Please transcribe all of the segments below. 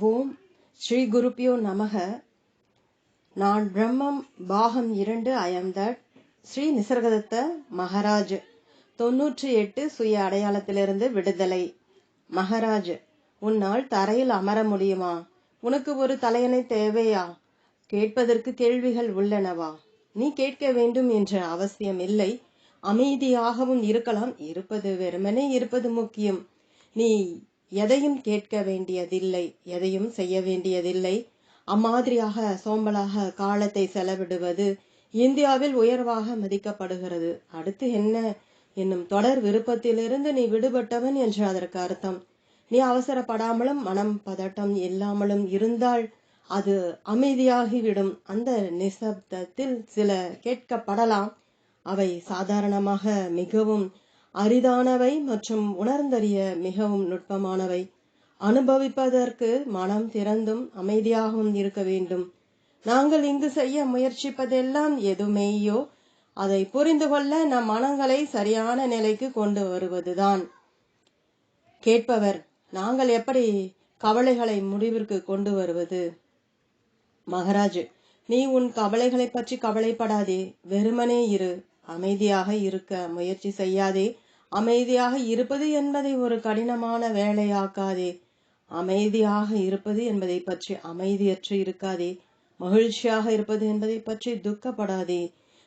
ஓம் ஸ்ரீ குருப்பியோ நமக. நான் பிரம்மம் பாகம் இரண்டு I am that Shri Nisargadatta Maharaj. தொன்னூற்றி எட்டு சுய அடையாளத்திலிருந்து விடுதலை. மகராஜ் உன்னால் தரையில் அமர முடியுமா? உனக்கு ஒரு தலையணை தேவையா? கேட்பதற்கு கேள்விகள் உள்ளனவா? நீ கேட்க வேண்டும் என்ற அவசியம் இல்லை. அமைதியாகவும் இருக்கலாம். இருப்பது வெறுமனே இருப்பது முக்கியம். நீ எதையும் கேட்க வேண்டியதில்லை எதையும் செய்ய வேண்டியதில்லை. அம்மாதிரியாக சோம்பலாக காலத்தை செலவிடுவது இந்தியாவில் உயர்வாக மதிக்கப்படுகிறது. அடுத்து என்ன? என்னும் தொடர் விருப்பத்திலிருந்து நீ விடுபட்டவன் என்று அதற்கு அர்த்தம். நீ அவசரப்படாமலும் மனம் பதட்டம் இல்லாமலும் இருந்தால் அது அமைதியாகிவிடும். அந்த நிசப்தத்தில் சில கேட்கப்படலாம். அவை சாதாரணமாக மிகவும் அரிதானவை மற்றும் உணர்ந்தறிய மிகவும் நுட்பமானவை. அனுபவிப்பதற்கு மனம் திறந்தும் அமைதியாகவும் இருக்க வேண்டும். நாங்கள் இங்கு செய்ய முயற்சிப்பதெல்லாம் எதுமேயோ அதை புரிந்து கொள்ள நம் மனங்களை சரியான நிலைக்கு கொண்டு வருவதுதான். கேட்பவர் நாங்கள் எப்படி கவலைகளை முடிவிற்கு கொண்டு வருவது? மகராஜ் நீ உன் கவலைகளை பற்றி கவலைப்படாதே. வெறுமனே இரு. அமைதியாக இருக்க முயற்சி செய்யாதே. அமைதியாக இருப்பது என்பதை ஒரு கடினமான வேலையாக்காதே. அமைதியாக இருப்பது என்பதை பற்றி அமைதியற்று இருக்காதே. மகிழ்ச்சியாக இருப்பது என்பதை பற்றி துக்கப்படாதே.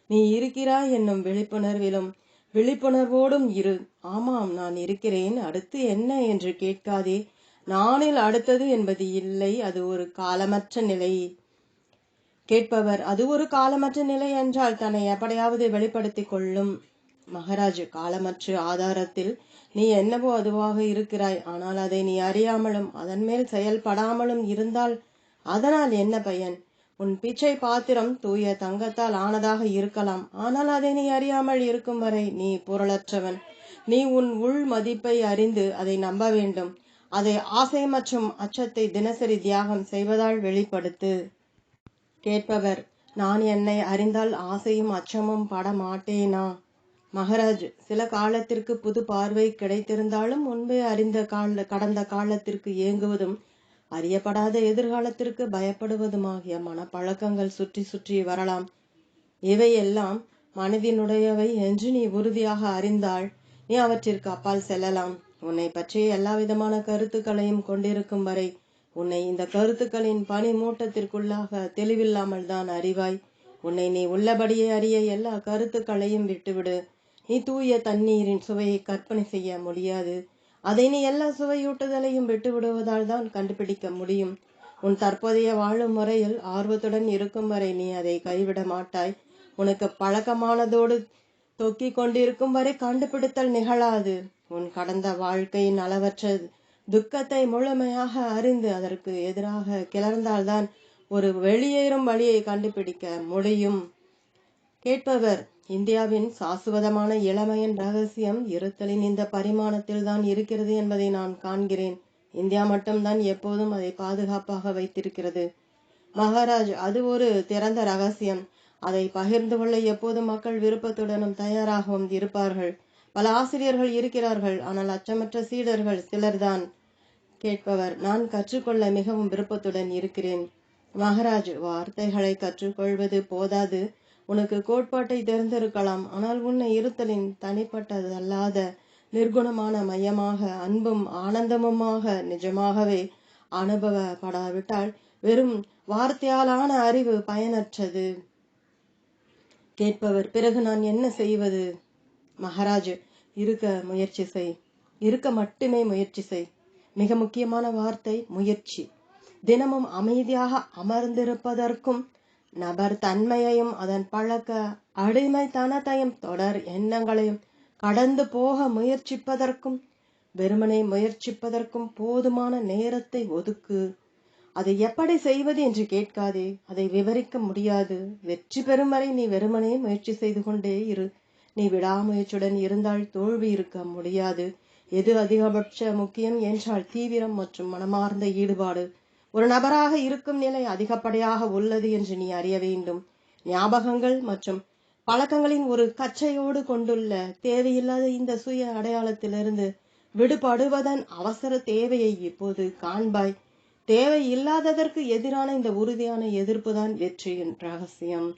நீ இருக்கிறாய் என்னும் விழிப்புணர்விலும் விழிப்புணர்வோடும் இரு. ஆமாம் நான் இருக்கிறேன். அடுத்து என்ன என்று கேட்காதே. நானில் அடுத்தது என்பது இல்லை. அது ஒரு காலமற்ற நிலை. கேட்பவர் அது ஒரு காலமற்ற நிலை என்றால் தன்னை எப்படியாவது வெளிப்படுத்திக் கொள்ளும். மகாராஜ் காலமற்ற ஆதாரத்தில் நீ என்னவோ அதுவாக இருக்கிறாய். ஆனால் அதை நீ அறியாமலும் அதன் மேல் செயல்படாமலும் இருந்தால் அதனால் என்ன பயன்? உன் பிச்சை பாத்திரம் தூய தங்கத்தால் ஆனதாக இருக்கலாம். ஆனால் அதை நீ அறியாமல் இருக்கும் வரை நீ பொருளற்றவன். நீ உன் உள் மதிப்பை அறிந்து அதை நம்ப வேண்டும். அதை ஆசை மற்றும் அச்சத்தை தினசரி தியாகம் செய்வதால் வெளிப்படுத்து. கேட்பவர் நான் என்னை அறிந்தால் ஆசையும் அச்சமும் பட மாட்டேனா மகராஜ் சில காலத்திற்கு புது பார்வை கிடைத்திருந்தாலும் முன்பே அறிந்த கால கடந்த காலத்திற்கு ஏங்குவதும் அறியப்படாத எதிர்காலத்திற்கு பயப்படுவதுமாகிய மனப்பழக்கங்கள் சுற்றி சுற்றி வரலாம். இவையெல்லாம் மனதினுடையவை என்று நீ உறுதியாக அறிந்தால் நீ அவற்றிற்கு அப்பால் செல்லலாம். உன்னை பற்றிய எல்லா விதமான கருத்துக்களையும் கொண்டிருக்கும் வரை உன்னை இந்த கருத்துக்களின் பனி மூட்டத்திற்குள்ளாக தெளிவில்லாமல் தான் அறிவாய். உன்னை நீ உள்ளபடியே அறிய எல்லா கருத்துக்களையும் விட்டுவிடு. தூய தண்ணீரின் சுவையை கற்பனை செய்ய முடியாது. அதை நீ எல்லா சுவையூட்டுதலையும் விட்டுவிடுவதால் தான் கண்டுபிடிக்க முடியும். உன் தற்போதைய வாழும் முறையில் ஆர்வத்துடன் இருக்கும் வரை நீ அதை கைவிட மாட்டாய். உனக்கு பழக்கமானதோடு தொக்கிக் கொண்டிருக்கும் வரை கண்டுபிடித்தல் நிகழாது. உன் கடந்த வாழ்க்கையின் அளவற்ற துக்கத்தை முழுமையாக அறிந்து அதற்கு எதிராக கிளர்ந்தால்தான் ஒரு வெளியேறும் வழியை கண்டுபிடிக்க முடியும். கேட்பவர் இந்தியாவின் சாசுவதமான இளமையின் ரகசியம் இருத்தலின் இந்த பரிமாணத்தில் தான் இருக்கிறது என்பதை நான் காண்கிறேன். இந்தியா மட்டும்தான் எப்போதும் அதை பாதுகாப்பாக வைத்திருக்கிறது. மகாராஜ் அது ஒரு திறந்த ரகசியம். அதை பகிர்ந்து கொள்ள எப்போது மக்கள் விருப்பத்துடனும் தயாராகவும் இருப்பார்கள். பல ஆசிரியர்கள் இருக்கிறார்கள் ஆனால் அச்சமற்ற சீடர்கள் சிலர்தான் கேட்பவர். நான் கற்றுக்கொள்ள மிகவும் விருப்பத்துடன் இருக்கிறேன். மகாராஜ் வார்த்தைகளை கற்றுக்கொள்வது போதாது. உனக்கு கோட்பாட்டை தெரிந்திருக்கலாம் ஆனால் உன்னை இருத்தலின் தனிப்பட்டதல்லாத நிர்குணமான மையமாக அன்பும் ஆனந்தமுமாக நிஜமாகவே அனுபவப்படாவிட்டால் வெறும் வார்த்தையாலான அறிவு பயனற்றது. கேட்பவர் பிறகு நான் என்ன செய்வது? மகாராஜ் இருக்க முயற்சி செய். இருக்க மட்டுமே முயற்சி செய். மிக முக்கியமான வார்த்தை முயற்சி. தினமும் அமைதியாக அமர்ந்திருப்பதற்கும் நபர் தன்மையையும் அதன் பழக்க அடிமைத்தனத்தையும் தொடர் எண்ணங்களையும் கடந்து போக முயற்சிப்பதற்கும் வெறுமனை முயற்சிப்பதற்கும் போதுமான நேரத்தை ஒதுக்கு. அதை எப்படி செய்வது என்று கேட்காதே அதை விவரிக்க முடியாது. வெற்றி பெறும் வரை நீ வெறுமனே முயற்சி செய்து கொண்டே இரு. நீ விடாமுயற்சியுடன் இருந்தால் தோல்வி இருக்க முடியாது. எது அதிகபட்ச முக்கியம் என்றால் தீவிரம் மற்றும் மனமார்ந்த ஈடுபாடு. ஒரு நபராக இருக்கும் நிலை அதிகப்படியாக உள்ளது என்று நீ அறிய வேண்டும். ஞாபகங்கள் மற்றும் பழக்கங்களின் ஒரு கச்சையோடு கொண்டுள்ள தேவையில்லாத இந்த சுய அடையாளத்திலிருந்து விடுபடுவதன் அவசர தேவையை இப்போது காண்பாய். தேவை இல்லாததற்கு எதிரான இந்த உறுதியான எதிர்ப்பு தான் வெற்றியின் ரகசியம்.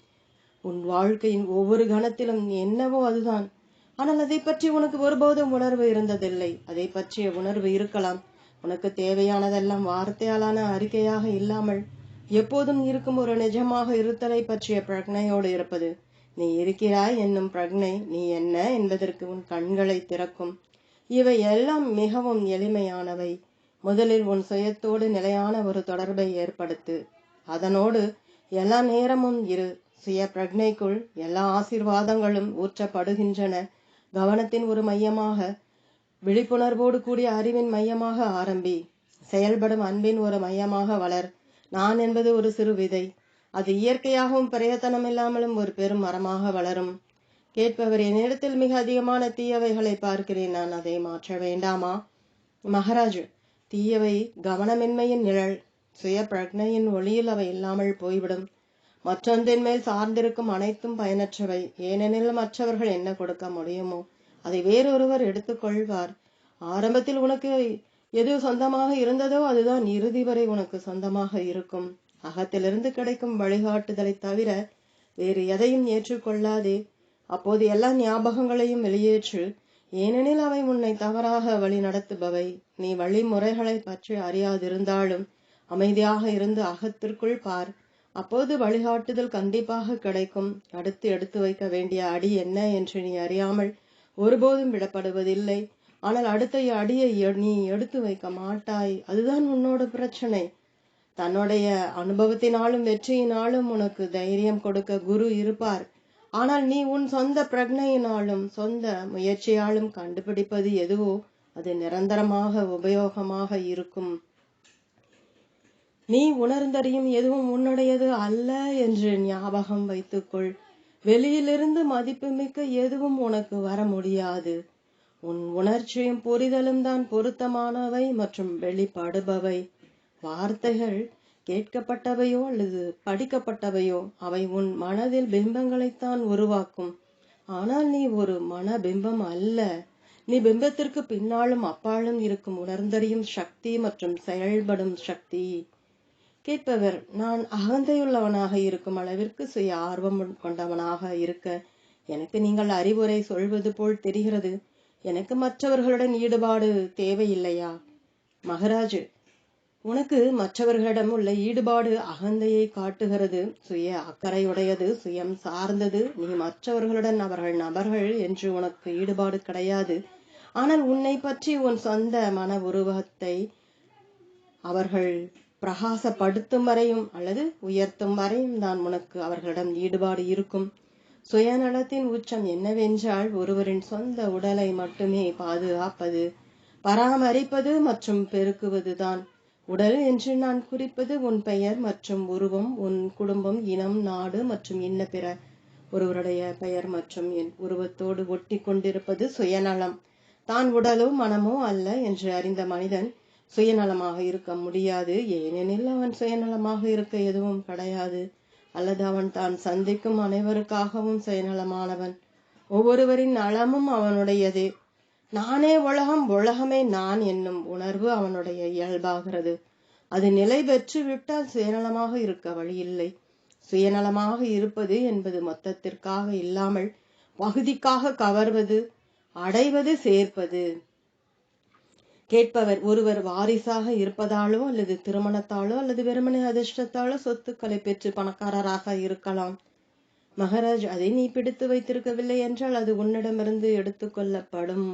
உன் வாழ்க்கையின் ஒவ்வொரு கணத்திலும் என்னவோ அதுதான். ஆனால் அதை பற்றி உனக்கு ஒருபோதும் உணர்வு இருந்ததில்லை. அதை பற்றிய உணர்வு இருக்கலாம். உனக்கு தேவையானதெல்லாம் வார்த்தையாலான அறிக்கையாக இல்லாமல் எப்போதும் இருக்கும் ஒரு நிஜமாக இருத்தலை பற்றிய பிரக்னையோடு இருப்பது. நீ இருக்கிறாய் என்னும் பிரக்னை நீ என்ன என்பதற்கு உன் கண்களை திறக்கும். இவை எல்லாம் மிகவும் எளிமையானவை. முதலில் உன் சுயத்தோடு நிலையான ஒரு தொடர்பை ஏற்படுத்து. அதனோடு எல்லா நேரமும் இரு. சுய பிரக்னைக்குள் எல்லா ஆசீர்வாதங்களும் ஊற்றப்படுகின்றன. கவனத்தின் ஒரு மையமாக விழிப்புணர்வோடு கூடிய அறிவின் மையமாக ஆரம்பி செயல்படும் அன்பின் ஒரு மையமாக வளர். நான் என்பது ஒரு சிறு விதை. அது இயற்கையாகவும் பிரயத்தனம் இல்லாமலும் ஒரு பெரும் மரமாக வளரும். கேட்பவர் என்னிடத்தில் மிக அதிகமான தீயவைகளை பார்க்கிறேன். நான் அதை மாற்ற வேண்டாமா? மகாராஜ் தீயவை கவனமின்மையின் நிழல் சுய பிரக்னையின் ஒளியில் அவை இல்லாமல் போய்விடும். மற்றொன்றின் மேல் சார்ந்திருக்கும் அனைத்தும் பயனற்றவை. ஏனெனில் மற்றவர்கள் என்ன கொடுக்க முடியுமோ அதை வேறொருவர் எடுத்துக்கொள்வார். ஆரம்பத்தில் உனக்கு எது சொந்தமாக இருந்ததோ அதுதான் இறுதி வரை உனக்கு சொந்தமாக இருக்கும். அகத்திலிருந்து கிடைக்கும் வழிகாட்டுதலை தவிர வேறு எதையும் ஏற்றுக்கொள்ளாதே. அப்போது எல்லா ஞாபகங்களையும் வெளியேற்று ஏனெனில் அவை உன்னை தவறாக வழி நடத்துபவை. நீ வழிமுறைகளை பற்றி அறியாதிருந்தாலும் அமைதியாக இருந்து அகத்திற்குள் பார். அப்போது வழிகாட்டுதல் கண்டிப்பாக கிடைக்கும். அடுத்து எடுத்து வைக்க வேண்டிய அடி என்ன என்று நீ அறியாமல் ஒருபோதும் விடப்படுவதில்லை. ஆனால் அடுத்த அடியை நீ எடுத்து வைக்க மாட்டாய். அதுதான் உன்னோட பிரச்சனை. தன்னுடைய அனுபவத்தினாலும் வெற்றியினாலும் உனக்கு தைரியம் கொடுக்க குரு இருப்பார். ஆனால் நீ உன் சொந்த பிரக்னையினாலும் சொந்த முயற்சியாலும் கண்டுபிடிப்பது எதுவோ அது நிரந்தரமாக உபயோகமாக இருக்கும். நீ உணர்ந்தறியும் எதுவும் உன்னுடையது அல்ல என்று ஞாபகம் வைத்துக்கொள். வெளியிலிருந்து மதிப்புமிக்க எதுவும் உனக்கு வர முடியாது. உன் உணர்ச்சியும் புரிதலும் தான் பொருத்தமானவை மற்றும் வெளிப்படுபவை. வார்த்தைகள் கேட்கப்பட்டவையோ அல்லது படிக்கப்பட்டவையோ அவை உன் மனதில் பிம்பங்களைத்தான் உருவாக்கும். ஆனால் நீ ஒரு மன பிம்பம் அல்ல. நீ பிம்பத்திற்கு பின்னாலும் அப்பாலும் இருக்கும் உணர்ந்தறியும் சக்தி மற்றும் செயல்படும் சக்தி. கேட்பவர் நான் அகந்தையுள்ளவனாக இருக்கும் அளவிற்கு சுய ஆர்வம் கொண்டவனாக இருக்க எனக்கு நீங்கள் அறிவுரை சொல்வது போல் தெரிகிறது. எனக்கு மற்றவர்களுடன் ஈடுபாடு தேவையில்லையா? மகராஜ் உனக்கு மற்றவர்களிடம் உள்ள ஈடுபாடு அகந்தையை காட்டுகிறது. சுய அக்கறையுடையது சுயம் சார்ந்தது. நீ மற்றவர்களுடன் அவர்கள் நபர்கள் என்று உனக்கு ஈடுபாடு கிடையாது. ஆனால் உன்னை பற்றி உன் சொந்த மன உருவகத்தை அவர்கள் பிரகாசப்படுத்தும் வரையும் அல்லது உயர்த்தும் வரையும் தான் உனக்கு அவர்களிடம் ஈடுபாடு இருக்கும். சுயநலத்தின் உச்சம் என்னவென்றால் ஒருவரின் சொந்த உடலை மட்டுமே பாதுகாப்பது பராமரிப்பது மற்றும் பெருக்குவதுதான் உடல் என்று நான் குறிப்பது உன் பெயர் மற்றும் உருவம் உன் குடும்பம் இனம் நாடு மற்றும் இன்ன பிற. ஒருவருடைய பெயர் மற்றும் என் உருவத்தோடு ஒட்டி கொண்டிருப்பது சுயநலம். தான் உடலோ மனமோ அல்ல என்று அறிந்த மனிதன் சுயநலமாக இருக்க முடியாது. ஏனெனில் அவன் சுயநலமாக இருக்க எதுவும் கிடையாது. அல்லது அவன் தான் சந்திக்கும் அனைவருக்காகவும் சுயநலமானவன். ஒவ்வொருவரின் நலமும் அவனுடையதே. நானே உலகம் உலகமே நான் என்னும் உணர்வு அவனுடைய இயல்பாகிறது. அது நிலை பெற்று விட்டால் சுயநலமாக இருக்க வழியில்லை சுயநலமாக இருப்பது என்பது மொத்தத்திற்காக இல்லாமல் பகுதிக்காக கவர்வது அடைவது சேர்ப்பது. கேட்பவர் ஒருவர் வாரிசாக இருப்பதாலோ அல்லது திருமணத்தாலோ அல்லது வெறுமனை அதிர்ஷ்டத்தாலோ சொத்துக்களை பெற்று பணக்காரராக இருக்கலாம். மகராஜ் அதை நீ பிடித்து வைத்திருக்கவில்லை என்றால் அது உன்னிடமிருந்து எடுத்துக்கொள்ளப்படும்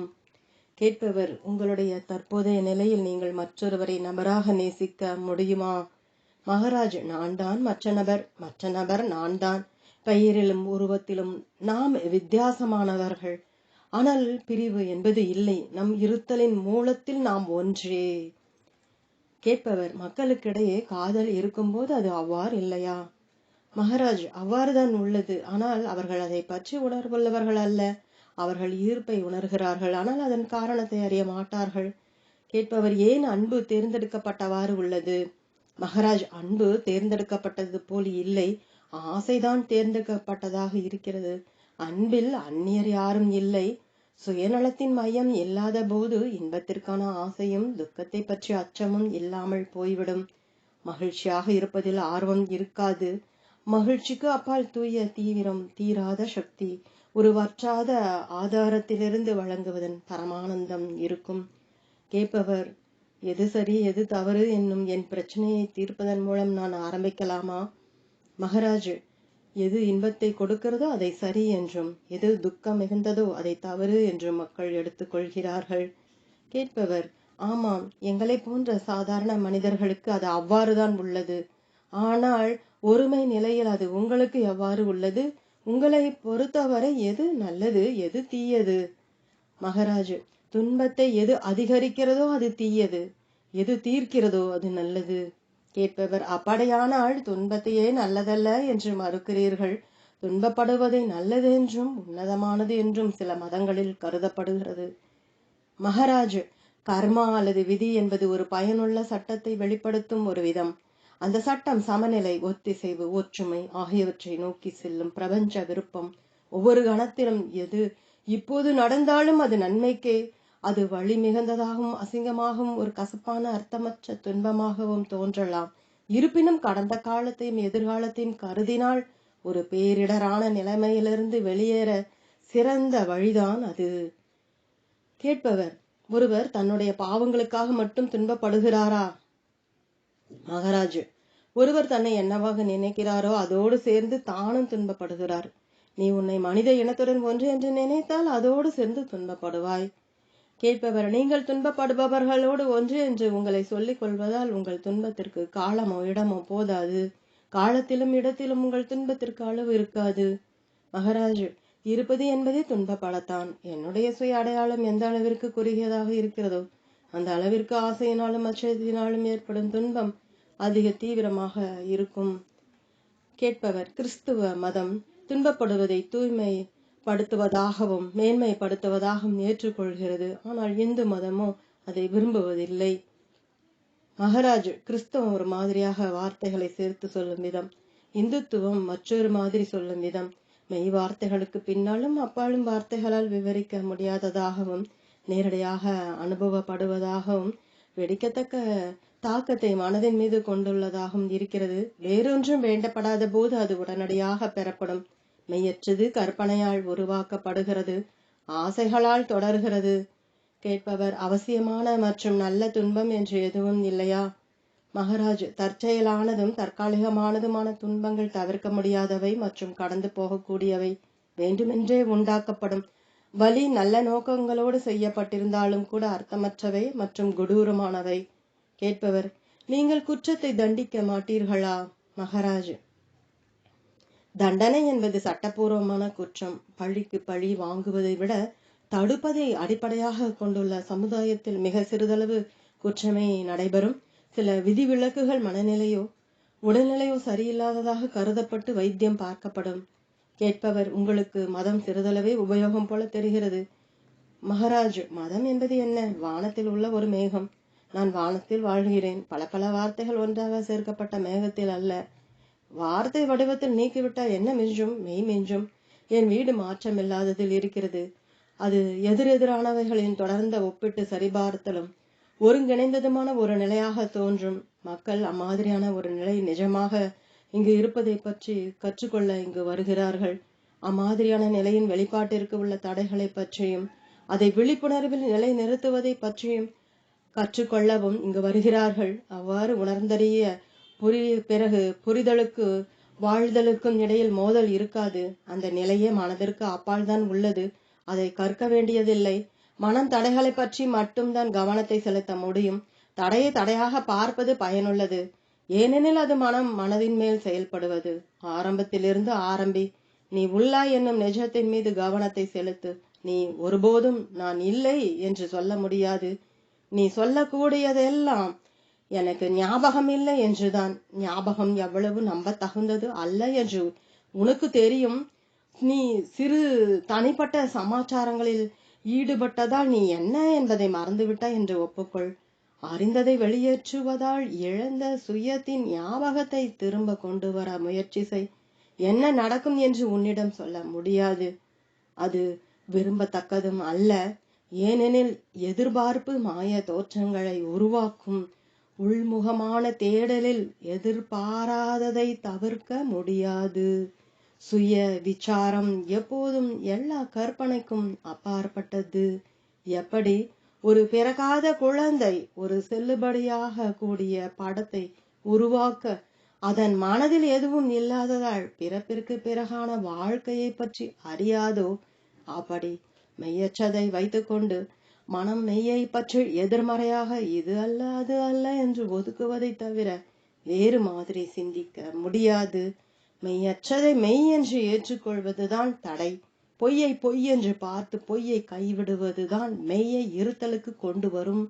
கேட்பவர் உங்களுடைய தற்போதைய நிலையில் நீங்கள் மற்றொருவரை நபராக நேசிக்க முடியுமா மகாராஜ் நான் தான் மற்ற நபர். மற்ற நபர் நான் தான். பெயரிலும் உருவத்திலும் நாம் வித்தியாசமானவர்கள். ஆனால் பிரிவு என்பது இல்லை. நம் இருத்தலின் மூலத்தில் நாம் ஒன்றே. கேட்பவர் மக்களுக்கிடையே காதல் இருக்கும்போது அது அவ்வாறு இல்லையா? மகாராஜ் அவ்வாறுதான் உள்ளது. ஆனால் அவர்கள் அதை பற்றி உணர்வுள்ளவர்கள் அல்ல. அவர்கள் ஈர்ப்பை உணர்கிறார்கள். ஆனால் அதன் காரணத்தை அறிய மாட்டார்கள். கேட்பவர் ஏன் அன்பு தேர்ந்தெடுக்கப்பட்டவாறு உள்ளது? மகராஜ் அன்பு தேர்ந்தெடுக்கப்பட்டது போல் இல்லை. ஆசைதான் தேர்ந்தெடுக்கப்பட்டதாக இருக்கிறது. அன்பில் அந்நியர் யாரும் இல்லை. சுயநலத்தின் மையம் இல்லாத போது இன்பத்திற்கான ஆசையும் துக்கத்தை பற்றிய அச்சமும் இல்லாமல் போய்விடும். மகிழ்ச்சியாக இருப்பதில் ஆர்வம் இருக்காது. மகிழ்ச்சிக்கு அப்பால் தூய தீவிரம் தீராத சக்தி ஒரு வற்றாத ஆதாரத்திலிருந்து வழங்குவதன் பரமானந்தம் இருக்கும். கேட்பவர் எது சரி எது தவறு என்னும் என் பிரச்சனையை தீர்ப்பதன் மூலம் நான் ஆரம்பிக்கலாமா? மகராஜ் எது இன்பத்தை கொடுக்கிறதோ அதை சரி என்றும் எது துக்கம் மிகுந்ததோ அதை தவறு என்றும் மக்கள் எடுத்துக்கொள்கிறார்கள் கேட்பவர் ஆமாம் எங்களை போன்ற சாதாரண மனிதர்களுக்கு அது அவ்வாறுதான் உள்ளது. ஆனால் ஒருமை நிலையில் அது உங்களுக்கு எவ்வாறு உள்ளது? உங்களை பொறுத்தவரை எது நல்லது எது தீயது? மகராஜ் துன்பத்தை எது அதிகரிக்கிறதோ அது தீயது. எது தீர்க்கிறதோ அது நல்லது. கேட்பவர் அப்படியானால் துன்பத்தையே நல்லதல்ல என்று மறுக்கிறீர்கள். துன்பப்படுவதை நல்லது என்றும் உன்னதமானது என்றும் சில மதங்களில் கருதப்படுகிறது. மகராஜ் கர்மா அல்லது விதி என்பது ஒரு பயனுள்ள சட்டத்தை வெளிப்படுத்தும் ஒரு விதம். அந்த சட்டம் சமநிலை ஒத்திசைவு ஒற்றுமை ஆகியவற்றை நோக்கி செல்லும் பிரபஞ்ச விருப்பம். ஒவ்வொரு கணத்திலும் எது இப்போது நடந்தாலும் அது நன்மைக்கே அது வழி மிகுந்ததாகவும் அசிங்கமாகவும் ஒரு கசப்பான அர்த்தமற்ற துன்பமாகவும் தோன்றலாம். இருப்பினும் கடந்த காலத்தையும் எதிர்காலத்தையும் கருதினால் ஒரு பேரிடரான நிலைமையிலிருந்து வெளியேற சிறந்த வழிதான் அது. கேட்பவர் ஒருவர் தன்னுடைய பாவங்களுக்காக மட்டும் துன்பப்படுகிறாரா? மகாராஜ் ஒருவர் தன்னை என்னவாக நினைக்கிறாரோ அதோடு சேர்ந்து தானும் துன்பப்படுகிறார். நீ உன்னை மனித இனத்துடன் ஒன்று என்று நினைத்தால் அதோடு சேர்ந்து துன்பப்படுவாய். கேட்பவர் நீங்கள் துன்பப்படுபவர்களோடு ஒன்று என்று உங்களை சொல்லிக் கொள்வதால் உங்கள் துன்பத்திற்கு காலமோ இடமோ போதாது. காலத்திலும் இடத்திலும் உங்கள் துன்பத்திற்கு அளவு இருக்காது. மகராஜ் இருப்பது என்பதே துன்பப்படத்தான். என்னுடைய சுய அடையாளம் எந்த அளவிற்கு குறுகியதாக இருக்கிறதோ அந்த அளவிற்கு ஆசையினாலும் அச்சத்தினாலும் ஏற்படும் துன்பம் அதிக தீவிரமாக இருக்கும். கேட்பவர் கிறிஸ்துவ மதம் துன்பப்படுவதை தூய்மை படுத்துவதாகவும் மேன்மைப்படுத்துவதாகவும் ஏற்றுக்கொள்கிறது. ஆனால் இந்து மதமோ அதை விரும்புவதில்லை. மகராஜ் கிறிஸ்தவம் ஒரு மாதிரியாக வார்த்தைகளை சேர்த்து சொல்லும் விதம். இந்துத்துவம் மற்றொரு மாதிரி சொல்லும் விதம். மெய் வார்த்தைகளுக்கு பின்னாலும் அப்பாலும் வார்த்தைகளால் விவரிக்க முடியாததாகவும் நேரடியாக அனுபவப்படுவதாகவும் வெடிக்கத்தக்க தாக்கத்தை மனதின் மீது கொண்டுள்ளதாகவும் இருக்கிறது. வேறொன்றும் வேண்டப்படாத போது அது உடனடியாக பெறப்படும். மெய்யற்றது கற்பனையால் உருவாக்கப்படுகிறது ஆசைகளால் தொடர்கிறது. கேட்பவர் அவசியமான மற்றும் நல்ல துன்பம் என்று எதுவும் இல்லையா? மகராஜ் தற்செயலானதும் தற்காலிகமானதுமான துன்பங்கள் தவிர்க்க முடியாதவை மற்றும் கடந்து போகக்கூடியவை வேண்டுமென்றே உண்டாக்கப்படும். வலி நல்ல நோக்கங்களோடு செய்யப்பட்டிருந்தாலும் கூட அர்த்தமற்றவை மற்றும் கொடூரமானவை. கேட்பவர் நீங்கள் குற்றத்தை தண்டிக்க மாட்டீர்களா? மகராஜ் தண்டனை என்பது சட்டப்பூர்வமான குற்றம். பழிக்கு பழி வாங்குவதை விட தடுப்பதை அடிப்படையாக கொண்டுள்ள சமுதாயத்தில் மிக சிறிதளவு குற்றமே நடைபெறும். சில விதிவிலக்குகள் மனநிலையோ உடல்நிலையோ சரியில்லாததாக கருதப்பட்டு வைத்தியம் பார்க்கப்படும். கேட்பவர் உங்களுக்கு மதம் சிறிதளவே உபயோகம் போல தெரிகிறது. மகாராஜ் மதம் என்பது என்ன? வானத்தில் உள்ள ஒரு மேகம். நான் வானத்தில் வாழ்கிறேன். பல பல வார்த்தைகள் ஒன்றாக சேர்க்கப்பட்ட மேகத்தில் அல்ல. வார்த்தை வடிவத்தில் நீக்கிவிட்டால் என்ன மிஞ்சும்? மெய் மிஞ்சும். என் வீடு மாற்றம் இல்லாததில் இருக்கிறது. அது எதிரெதிரானவைகளின் தொடர்ந்த ஒப்பிட்டு சரிபார்த்தலும் ஒருங்கிணைந்ததுமான ஒரு நிலையாக தோன்றும். மக்கள் அம்மாதிரியான ஒரு நிலை நிஜமாக இங்கு இருப்பதை பற்றி கற்றுக்கொள்ள இங்கு வருகிறார்கள். அம்மாதிரியான நிலையின் வெளிப்பாட்டிற்கு உள்ள தடைகளை பற்றியும் அதை விழிப்புணர்வில் நிலை நிறுத்துவதை பற்றியும் கற்றுக்கொள்ளவும் இங்கு வருகிறார்கள். அவ்வாறு உணர்ந்தறிய புரி பிறகு புரிதலுக்கு வாழ்தலுக்கும் இடையில் மோதல் இருக்காது. அந்த நிலையே மனதிற்கு அப்பால் தான் உள்ளது. அதை கற்க வேண்டியதில்லை. மனம் தடைகளை பற்றி மட்டும்தான் கவனத்தை செலுத்த முடியும். தடையை தடையாக பார்ப்பது பயனுள்ளது. ஏனெனில் அது மனம் மனதின் மேல் செயல்படுவது. ஆரம்பத்திலிருந்து ஆரம்பி நீ உள்ளாய் என்னும் நிஜத்தின் மீது கவனத்தை செலுத்து. நீ ஒருபோதும் நான் இல்லை என்று சொல்ல முடியாது. நீ சொல்லக்கூடியதெல்லாம் எனக்கு ஞாபகம் இல்லை என்றுதான். ஞாபகம் எவ்வளவு நம்ப தகுந்தது அல்ல என்று உனக்கு தெரியும் நீ சிறு தனிப்பட்ட சமாச்சாரங்களில் ஈடுபட்டதால் நீ என்ன என்பதை மறந்துவிட்டாய் என்று ஒப்புக்கொள். அறிந்ததை வெளியேற்றுவதால் இழந்த சுயத்தின் ஞாபகத்தை திரும்ப கொண்டு வர முயற்சி செய். என்ன நடக்கும் என்று உன்னிடம் சொல்ல முடியாது. அது விரும்பத்தக்கதும் அல்ல. ஏனெனில் எதிர்பார்ப்பு மாய தோற்றங்களை உருவாக்கும் உள்முகமான தேடலில் எதிர்பாராததை தவிர்க்க முடியாது. சுய விசாரம் எப்போதும் எல்லா கற்பனைக்கும் அப்பாற்பட்டது. எப்படி? ஒரு பிறகாத குழந்தை ஒரு செல்லுபடியாக கூடிய படத்தை உருவாக்க அதன் மனதில் எதுவும் இல்லாததால் பிறப்பிற்கு பிறகான வாழ்க்கையை பற்றி அறியாதோ? அப்படி மெய்யற்றதை வைத்துக்கொண்டு மனம் மெய்யை பற்றி எதிர்மறையாக இது அல்ல அது அல்ல என்று ஒதுக்குவதை தவிர வேறு மாதிரி சிந்திக்க முடியாது. மெய்யற்றதை மெய் என்று ஏற்றுக்கொள்வதுதான் தடை. பொய்யை பொய் என்று பார்த்து பொய்யை கைவிடுவதுதான் மெய்யை இருத்தலுக்கு கொண்டு வரும்.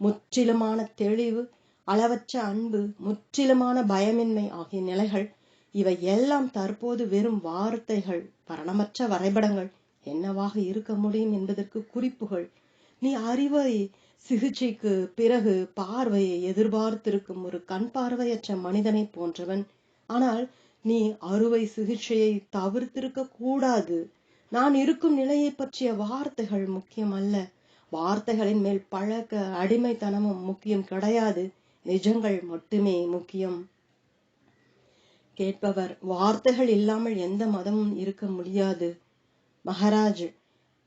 முற்றிலுமான தெளிவு அளவற்ற அன்பு முற்றிலுமான பயமின்மை ஆகிய நிலைகள் இவை எல்லாம் தற்போது வெறும் வார்த்தைகள் வரணமற்ற வரைபடங்கள். என்னவாக இருக்க முடியும் என்பதற்கு குறிப்புகள். நீ அறிவை சிகிச்சைக்கு பிறகு பார்வையை எதிர்பார்த்திருக்கும் ஒரு கண் பார்வையற்ற மனிதனை போன்றவன். ஆனால் நீ அறுவை சிகிச்சையை தவிர்த்திருக்க கூடாது. நான் இருக்கும் நிலையை பற்றிய வார்த்தைகள் முக்கியம் அல்ல. வார்த்தைகளின் மேல் பழக்க அடிமைத்தனமும் முக்கியம் கிடையாது. நிஜங்கள் மட்டுமே முக்கியம். கேட்பவர் வார்த்தைகள் இல்லாமல் எந்த மதமும் இருக்க முடியாது. மகாராஜ்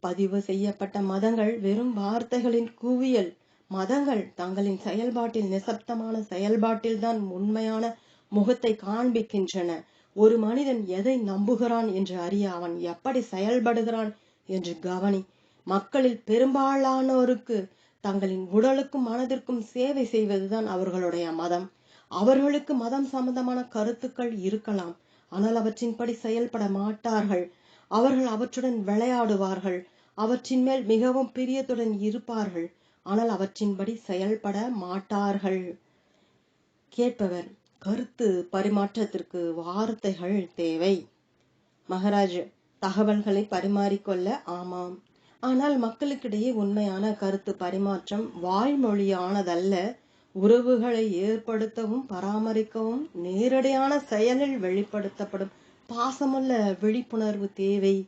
பதிவு செய்யப்பட்ட மதங்கள் வெறும் வார்த்தைகளின் குவியல். மதங்கள் தங்களின் செயல்பாட்டில் நிசப்தமான செயல்பாட்டில்தான் உண்மையான முகத்தை காண்பிக்கின்றன. ஒரு மனிதன் எதை நம்புகிறான் என்று அறிய அவன் எப்படி செயல்படுகிறான் என்று கவனி. மக்களில் பெரும்பாலானோருக்கு தங்களின் உடலுக்கும் மனதிற்கும் சேவை செய்வதுதான் அவர்களுடைய மதம். அவர்களுக்கு மதம் சம்பந்தமான கருத்துக்கள் இருக்கலாம். ஆனால் அவற்றின்படி செயல்பட மாட்டார்கள். அவர்கள் அவற்றுடன் விளையாடுவார்கள். அவற்றின் மேல் மிகவும் பிரியத்துடன் இருப்பார்கள். ஆனால் அவற்றின்படி செயல்பட மாட்டார்கள். கேட்பவர் கருத்து பரிமாற்றத்திற்கு வார்த்தைகள் தேவை. மகாராஜ் தகவல்களை பரிமாறிக்கொள்ள ஆமாம். ஆனால் மக்களுக்கிடையே உண்மையான கருத்து பரிமாற்றம் வாய்மொழியானதல்ல. உறவுகளை ஏற்படுத்தவும் பராமரிக்கவும் நேரடியான செயலில் வெளிப்படுத்தப்படும் பாசமுள்ள விழிப்புணர்வு தேவை.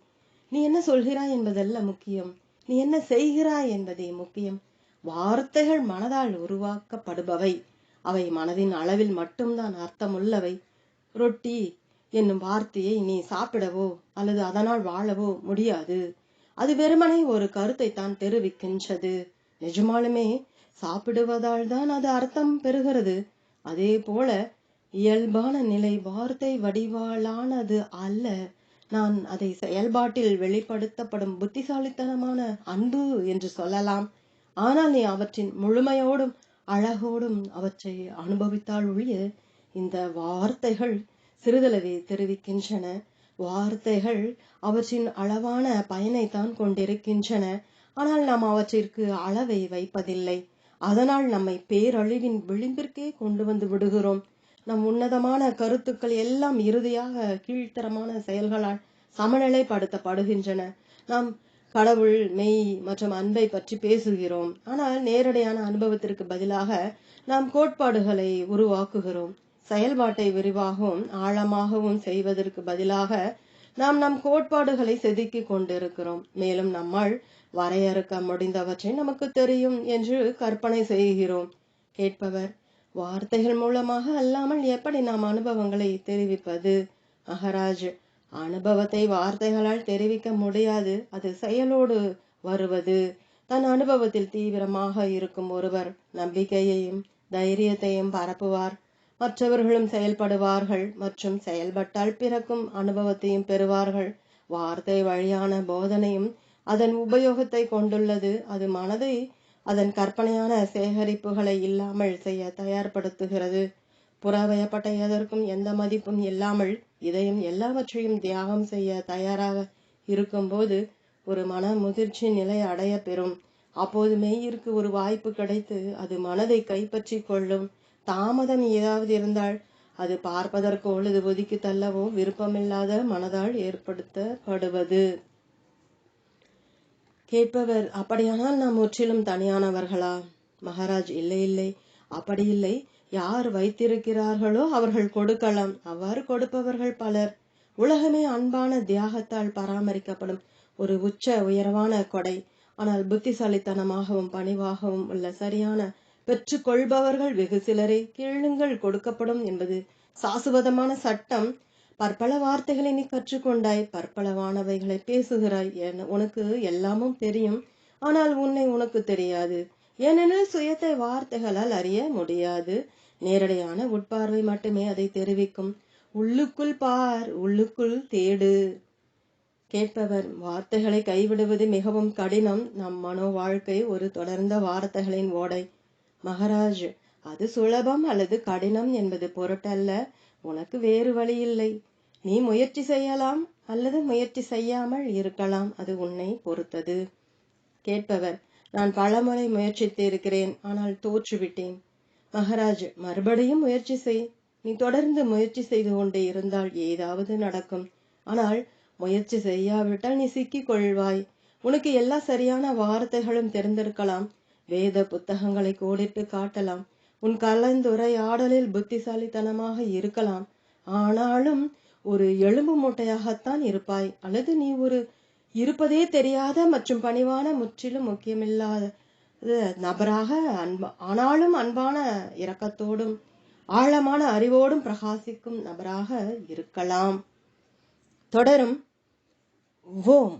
நீ என்ன சொல்கிறாய் என்பதல்ல முக்கியம். நீ என்ன செய்கிறாய் என்பதே முக்கியம். வார்த்தைகள் மனதால் உருவாக்கப்படுபவை. அவை மனதின் அளவில் மட்டும்தான் அர்த்தமுள்ளவை. ரொட்டி என்னும் வார்த்தையை நீ சாப்பிடவோ அல்லது அதனால் வாழவோ முடியாது. அது வெறுமனை ஒரு கருத்தை தான் தெரிவிக்கின்றது. நிஜமாலுமே சாப்பிடுவதால் தான் அது அர்த்தம் பெறுகிறது. அதே போல இயல்பான நிலை வார்த்தை வடிவாலானது அல்ல. நான் அதை செயல்பாட்டில் வெளிப்படுத்தப்படும் புத்திசாலித்தனமான அன்பு என்று சொல்லலாம். ஆனால் நீ அவற்றின் முழுமையோடும் அழகோடும் அவற்றை அனுபவித்தால் ஒழிய இந்த வார்த்தைகள் சிறிதளவே தெரிவிக்கின்றன. வார்த்தைகள் அவற்றின் அளவான பயனை தான் கொண்டிருக்கின்றன. ஆனால் நாம் அவற்றிற்கு அளவை வைப்பதில்லை. அதனால் நம்மை பேரழிவின் விளிம்பிற்கே கொண்டு வந்து விடுகிறோம். நம் உன்னதமான கருத்துக்கள் எல்லாம் இறுதியாக கீழ்த்தரமான செயல்களால் சமநிலைப்படுத்தப்படுகின்றன. நாம் கடவுள் மெய் மற்றும் அன்பை பற்றி பேசுகிறோம். ஆனால் நேரடியான அனுபவத்திற்கு பதிலாக நாம் கோட்பாடுகளை உருவாக்குகிறோம். செயல்பாட்டை விரிவாகவும் ஆழமாகவும் செய்வதற்கு பதிலாக நாம் நம் கோட்பாடுகளை செதுக்கி கொண்டிருக்கிறோம். மேலும் நம்மால் வரையறுக்க முடிந்தவற்றை நமக்கு தெரியும் என்று கற்பனை செய்கிறோம். கேட்பவர் வார்த்தைகள் மூலமாக அல்லாமல் எப்படி நாம் அனுபவங்களை தெரிவிப்பது? மகராஜ் அனுபவத்தை வார்த்தைகளால் தெரிவிக்க முடியாது. அது செயலோடு வருவது. தன் அனுபவத்தில் தீவிரமாக இருக்கும் ஒருவர் நம்பிக்கையையும் தைரியத்தையும் பரப்புவார். மற்றவர்களும் செயல்படுவார்கள் மற்றும் செயல்பட்டால் பிறக்கும் அனுபவத்தையும் பெறுவார்கள். வார்த்தை வழியான போதனையும் அதன் உபயோகத்தை கொண்டுள்ளது. அது மனதை அதன் கற்பனையான சேகரிப்புகளை இல்லாமல் செய்ய தயார்படுத்துகிறது. புறவயப்பட்ட எதற்கும் எந்த மதிப்பும் இல்லாமல் இதயம் எல்லாவற்றையும் தியாகம் செய்ய தயாராக இருக்கும்போது ஒரு மன முதிர்ச்சி நிலை அடைய பெறும். அப்போது மெய்யிற்கு ஒரு வாய்ப்பு கிடைத்து அது மனதை கைப்பற்றி கொள்ளும். தாமதம் ஏதாவது இருந்தால் அது பார்ப்பதற்கோ அல்லது ஒதுக்கி தள்ளவோ விருப்பமில்லாத மனதால் ஏற்படுத்தப்படுவது. கேட்பவர் அப்படியானால் நாம் முற்றிலும் தனியானவர்களா? மகாராஜ் இல்லை இல்லை. அப்படி இல்லை. யார் வைத்திருக்கிறார்களோ அவர்கள் கொடுக்கலாம். அவ்வாறு கொடுப்பவர்கள் பலர். உலகமே அன்பான தியாகத்தால் பராமரிக்கப்படும் ஒரு உச்ச உயர்வான கொடை. ஆனால் புத்திசாலித்தனமாகவும் பணிவாகவும் உள்ள சரியான பெற்றுக்கொள்பவர்கள் வெகு சிலரே. கேளுங்கள் கொடுக்கப்படும் என்பது சாசுவதமான சட்டம். பற்பல வார்த்தைகளை நீ கற்றுக்கொண்டாய் பற்பலவானவைகளை பேசுகிறாய். என உனக்கு எல்லாமும் தெரியும். ஆனால் உன்னை உனக்கு தெரியாது. ஏனெனில் சுயத்தை வார்த்தைகளால் அறிய முடியாது. நேரடியான உட்பார்வை மட்டுமே அதை தெரிவிக்கும். உள்ளுக்குள் பார் உள்ளுக்குள் தேடு. கேட்பவர் வார்த்தைகளை கைவிடுவது மிகவும் கடினம். நம் மனோ வாழ்க்கை ஒரு தொடர்ந்த வார்த்தைகளின் ஓடை. மகாராஜ் அது சுலபம் அல்லது கடினம் என்பது பொருட்டல்ல. உனக்கு வேறு வழி இல்லை. நீ முயற்சி செய்யலாம் அல்லது முயற்சி செய்யாமல் இருக்கலாம். அது உன்னை பொறுத்தது. கேட்பவர் நான் பலமுறை முயற்சித்து இருக்கிறேன் ஆனால் தோற்றுவிட்டேன். மகாராஜ் மறுபடியும் முயற்சி செய். நீ தொடர்ந்து முயற்சி செய்து கொண்டே இருந்தால் ஏதாவது நடக்கும். ஆனால் முயற்சி செய்யாவிட்டால் நீ சிக்கிக் கொள்வாய். உனக்கு எல்லா சரியான வார்த்தைகளும் தெரிந்திருக்கலாம். வேத புத்தகங்களை கோடிட்டு காட்டலாம். உன் கலந்துரையாடலில் புத்திசாலித்தனமாக இருக்கலாம். ஆனாலும் ஒரு எலும்பு மூட்டையாகத்தான் இருப்பாய். அல்லது நீ ஒரு இருப்பதே தெரியாத மற்றும் பணிவான முற்றிலும் முக்கியமில்லாத நபராக அன்ப ஆனாலும் அன்பான இரக்கத்தோடும் ஆழமான அறிவோடும் பிரகாசிக்கும் நபராக இருக்கலாம். தொடரும். ஓம்.